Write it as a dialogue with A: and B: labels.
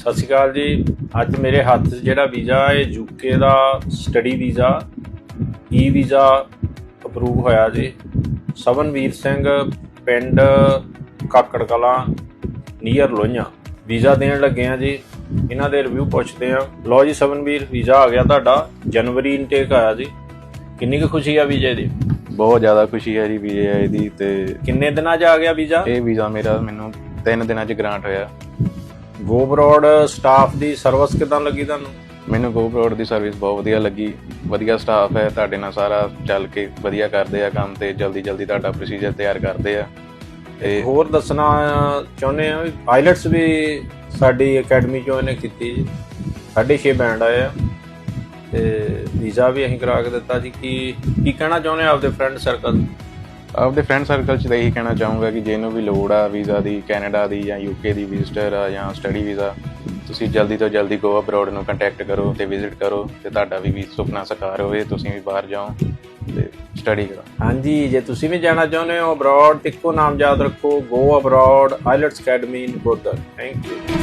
A: ਸਤਿ ਸ਼੍ਰੀ ਅਕਾਲ ਜੀ। ਅੱਜ ਮੇਰੇ ਹੱਥ 'ਚ ਜਿਹੜਾ ਵੀਜ਼ਾ ਹੈ ਯੂਕੇ ਦਾ ਸਟੱਡੀ ਵੀਜ਼ਾ ਈ ਵੀਜ਼ਾ ਅਪਰੂਵ ਹੋਇਆ ਜੀ। ਸਵਨਵੀਰ ਸਿੰਘ ਪਿੰਡ ਕਾਕੜ ਕਲਾਂ ਨੀਅਰ ਲੋਹੀਆਂ। ਵੀਜ਼ਾ ਦੇਣ ਲੱਗੇ ਆ ਜੀ। ਇਹਨਾਂ ਦੇ ਰਿਵਿਊ ਪੁੱਛਦੇ ਆ। ਲਓ ਜੀ ਸਵਨਵੀਰ ਵੀਜ਼ਾ ਆ ਗਿਆ ਤੁਹਾਡਾ। ਜਨਵਰੀ ਇਨਟੇਕ ਆਇਆ ਜੀ। ਕਿੰਨੀ ਕੁ ਖੁਸ਼ੀ ਆ ਵੀਜ਼ੇ ਦੀ?
B: ਬਹੁਤ ਜ਼ਿਆਦਾ ਖੁਸ਼ੀ ਹੈ ਜੀ ਵੀਜ਼ੇ ਆਏ ਦੀ ਤੇ
A: ਕਿੰਨੇ ਦਿਨਾਂ 'ਚ ਆ ਗਿਆ ਵੀਜ਼ਾ?
B: ਇਹ ਵੀਜ਼ਾ ਮੇਰਾ ਮੈਨੂੰ 3 ਦਿਨਾਂ 'ਚ ਗ੍ਰਾਂਟ ਹੋਇਆ।
A: ਗੋ ਬਰੋਡ ਸਟਾਫ ਦੀ ਸਰਵਿਸ ਕਿਦਾਂ ਲੱਗੀ ਤੁਹਾਨੂੰ?
B: ਮੈਨੂੰ GoPro ਦੀ ਸਰਵਿਸ ਬਹੁਤ ਵਧੀਆ ਲੱਗੀ। ਵਧੀਆ ਸਟਾਫ ਹੈ ਤੁਹਾਡੇ ਨਾਲ ਸਾਰਾ ਚੱਲ ਕੇ ਵਧੀਆ ਕਰਦੇ ਆ ਕੰਮ ਤੇ ਜਲਦੀ ਜਲਦੀ ਤੁਹਾਡਾ ਪ੍ਰੋਸੀਜਰ ਤਿਆਰ ਕਰਦੇ ਆ। ਤੇ
A: ਹੋਰ ਦੱਸਣਾ ਚਾਹੁੰਦੇ ਆ ਵੀ ਪਾਇਲਟਸ ਵੀ ਸਾਡੀ ਅਕੈਡਮੀ ਚੋਂ ਇਹਨੇ ਕੀਤੀ ਜੀ। ਸਾਢੇ ਛੇ ਬੈਂਡ ਆਏ ਆ। ਤੇ ਵੀਜ਼ਾ ਵੀ ਅਸੀਂ ਕਰਾ ਕੇ ਦਿੱਤਾ ਜੀ। ਕੀ ਕੀ ਕਹਿਣਾ ਚਾਹੁੰਦੇ ਆ ਆਪਦੇ ਫਰੈਂਡ ਸਰਕਲ
B: ਆਪਦੇ ਫਰੈਂਡ ਸਰਕਲ 'ਚ ਤਾਂ ਇਹੀ ਕਹਿਣਾ ਚਾਹੂੰਗਾ ਕਿ ਜਿਹਨੂੰ ਵੀ ਲੋੜ ਆ ਵੀਜ਼ਾ ਦੀ, ਕੈਨੇਡਾ ਦੀ ਜਾਂ ਯੂਕੇ ਦੀ ਵਿਜ਼ਿਟਰ ਆ ਜਾਂ ਸਟੱਡੀ ਵੀਜ਼ਾ ਤੁਸੀਂ ਜਲਦੀ ਤੋਂ ਜਲਦੀ ਗੋ ਅਬਰੋਡ ਨੂੰ ਕੰਟੈਕਟ ਕਰੋ ਤੇ ਵਿਜ਼ਿਟ ਕਰੋ ਤੇ ਤੁਹਾਡਾ ਵੀ ਵੀ ਸੁਪਨਾ ਸਾਕਾਰ ਹੋਵੇ, ਤੁਸੀਂ ਵੀ ਬਾਹਰ ਜਾਓ ਤੇ ਸਟੱਡੀ ਕਰੋ।
A: ਹਾਂਜੀ, ਜੇ ਤੁਸੀਂ ਵੀ ਜਾਣਾ ਚਾਹੁੰਦੇ ਹੋ ਅਬਰੋਡ ਇੱਕੋ ਨਾਮ ਯਾਦ ਰੱਖੋ go abroad IELTS academy in Godar thank you